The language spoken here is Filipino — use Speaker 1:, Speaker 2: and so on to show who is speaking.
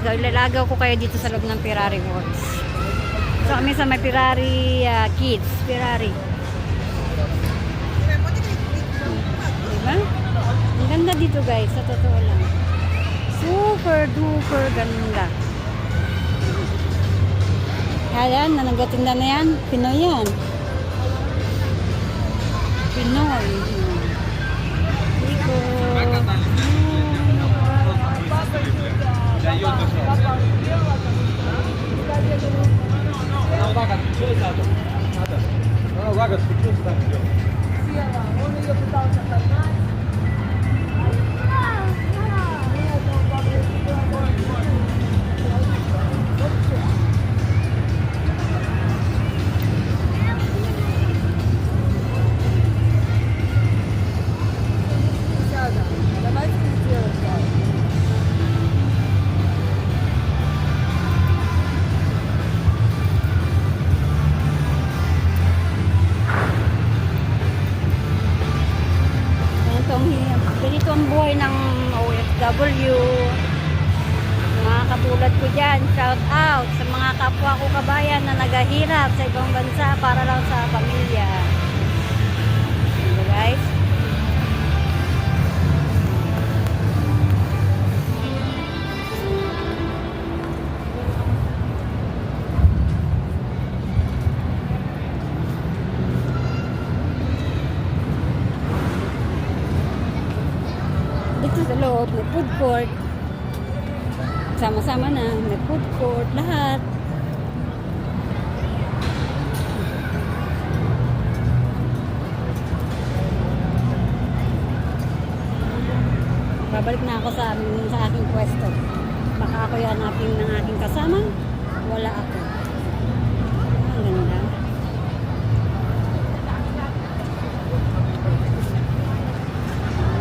Speaker 1: So, ilalagaw ko kayo dito sa loob ng Ferrari Works. So, kami sa may Ferrari ah, Kids. Ferrari. Diba? Ang ganda dito guys, sa totoo lang. Super duper ganda. Ayan, nanagatinda na yan. Pinoy yan. Pinoy. за год случилось так дело. Он ее пытался погнать. Ganito ang buhay ng OFW. Mga katulad ko dyan, shout out sa mga kapwa ko kabayan na nagahirap sa ibang bansa para lang sa pamilya. Dito sa loob, may food court. Sama-sama na, may food court, lahat. Babalik na ako sa, sa aking pwesto. Baka ako hanapin ng aking kasama. Wala ako.